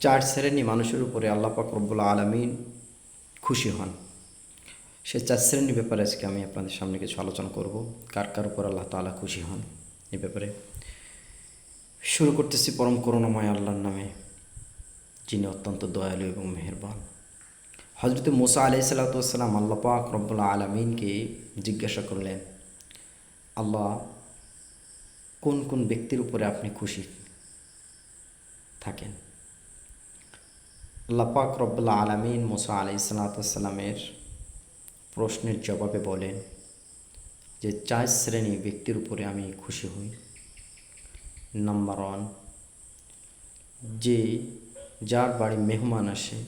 চার শ্রেণি মানুষের উপরে আল্লাহ পাক রব্বুল আলমিন খুশি হন। সে চার শ্রেণির ব্যাপারে আজকে আমি আপনাদের সামনে কিছু আলোচনা করব। কার কার উপর আল্লাহ তাআলা খুশি হন এ ব্যাপারে? শুরু করতেছি পরম করুণাময় আল্লাহর নামে, যিনি অত্যন্ত দয়ালু এবং মেহেরবান। হজরত মোসা আলাই সাল্লাতাম আল্লাহ পাক রব্বুল আলমিনকে জিজ্ঞাসা করলেন, আল্লাহ, কোন কোন ব্যক্তির উপরে আপনি খুশি থাকেন? আল্লাহ পাক রব্বুল আলমিন মুসা আলাই সাল্লাতামের প্রশ্নের জবাবে বলেন যে চার শ্রেণি ব্যক্তির উপরে আমি খুশি হই। নাম্বার ওয়ান যে যার বাড়ি মেহমান আসে,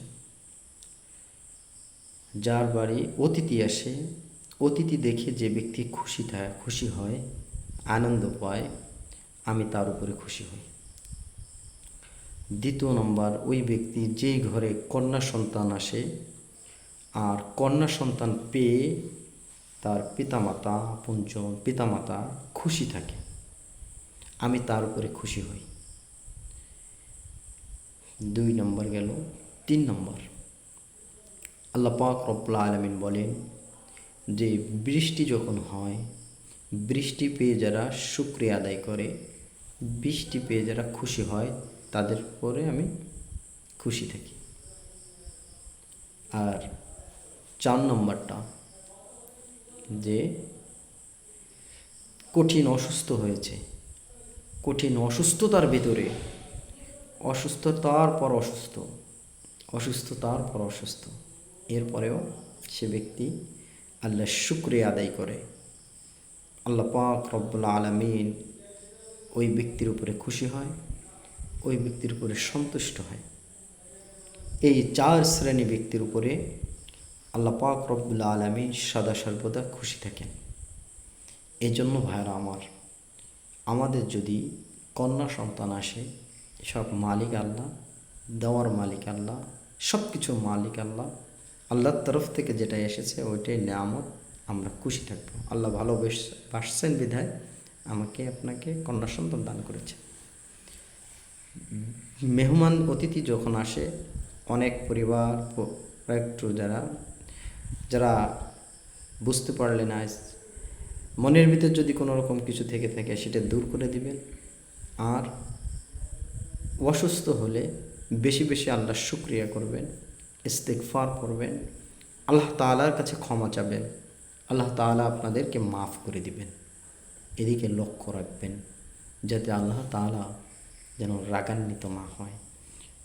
যার বাড়ি অতিথি আসে, অতিথি দেখে যে ব্যক্তি খুশি থাকে খুশি হয়, আনন্দ পায়, আমি তার উপরে খুশি হই। দ্বিতীয় নম্বর, ওই ব্যক্তি যেই ঘরে কন্যা সন্তান আসে আর কন্যা সন্তান পেয়ে তার পিতামাতা, আপনজন পিতামাতা খুশি থাকে। আমি তার উপরে খুশি হই। দুই নম্বর গেল, তিন নম্বর। আল্লাহ পাক রব্বুল আলমিন বলেন, যে বৃষ্টি যখন হয়, বৃষ্টি পেয়ে যারা শুক্রিয়া আদায় করে, বৃষ্টি পেয়ে যারা খুশি হয় তাদের পরে আমি খুশি থাকি। আর চার নম্বরটা, যে কঠিন অসুস্থ হয়েছে। কঠিন অসুস্থতার ভিতরে অসুস্থতার পর অসুস্থ, অসুস্থতার পর অসুস্থ। এরপরেও সে ব্যক্তি আল্লাহ শুক্রিয়া আদায় করে। আল্লাহ পাক রব্বুল আলমিন ওই ব্যক্তির উপরে খুশি হয়। ওই ব্যক্তির উপরে সন্তুষ্ট হয়। এই চার শ্রেণি ব্যক্তির উপরে আল্লাহ পাক রব্বুল আলমী সদা সর্বদা খুশি থাকেন। এই জন্য ভাইরা আমার, আমাদের যদি কন্যা সন্তান আসে, সব মালিক আল্লাহ, দেওয়ার মালিক আল্লাহ সব কিছুর মালিক আল্লাহ, আল্লাহর তরফ থেকে যেটা এসেছে ওইটাই নেয়ামত, আমরা খুশি থাকব। আল্লাহ ভালোবেস বাসছেন বিধায় আমাকে আপনাকে কন্যা সন্তান দান করেছে মেহমান অতিথি যখন আসে, অনেক পরিবার একটু যারা যারা বুঝতে পারলে না, মনের ভিতর যদি কোনো রকম কিছু থেকে থাকে, সেটা দূর করে দিবেন। আর অসুস্থ হলে বেশি বেশি আল্লাহ শুক্রিয়া করবেন ইস্তেকফার করবেন, আল্লাহ তালার কাছে ক্ষমা চাবেন, আল্লাহ তালা আপনাদেরকে মাফ করে দিবেন। এদিকে লক্ষ্য রাখবেন, যাতে আল্লাহ তালা যেন রাগান্বিত মা হয়।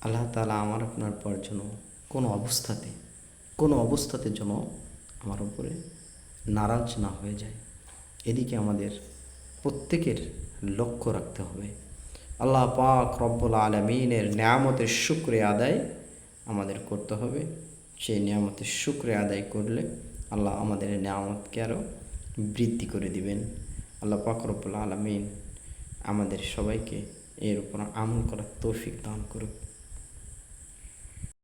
আল্লাহ তালা আমার আপনার পর যেন কোনো অবস্থাতে কোনো অবস্থাতে যেন আমার উপরে নারাজ না হয়ে যায়। এদিকে আমাদের প্রত্যেকের লক্ষ্য রাখতে হবে। আল্লাহ পাক রব্বুল আলমিনের নিয়ামতের শুক্রে আদায় আমাদের করতে হবে। সেই নিয়ামতের শুক্রে আদায় করলে আল্লাহ আমাদের নিয়ামতকে আরও বৃদ্ধি করে দিবেন। আল্লাহ পাক রব্বুল আলমিন আমাদের সবাইকে এর উপর আমল করার তৌফিক দান করুক।